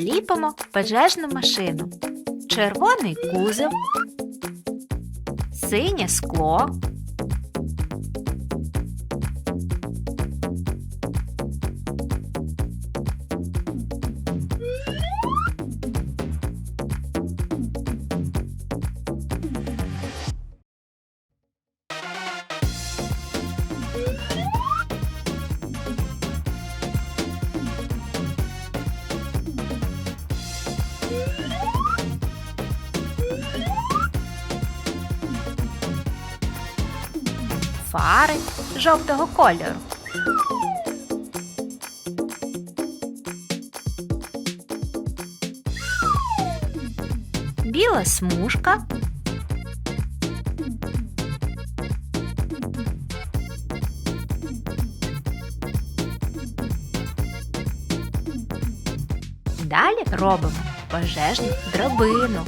ліпимо пожежну машину. Червоний кузов, синє скло, фари жовтого кольору. Біла смужка. Далі робимо пожежну драбину.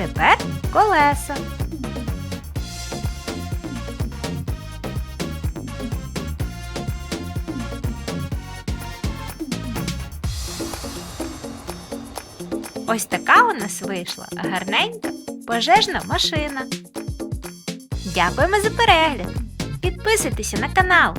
Тепер колеса. Ось така у нас вийшла гарненька пожежна машина. Дякуємо за перегляд! Підписуйтеся на канал.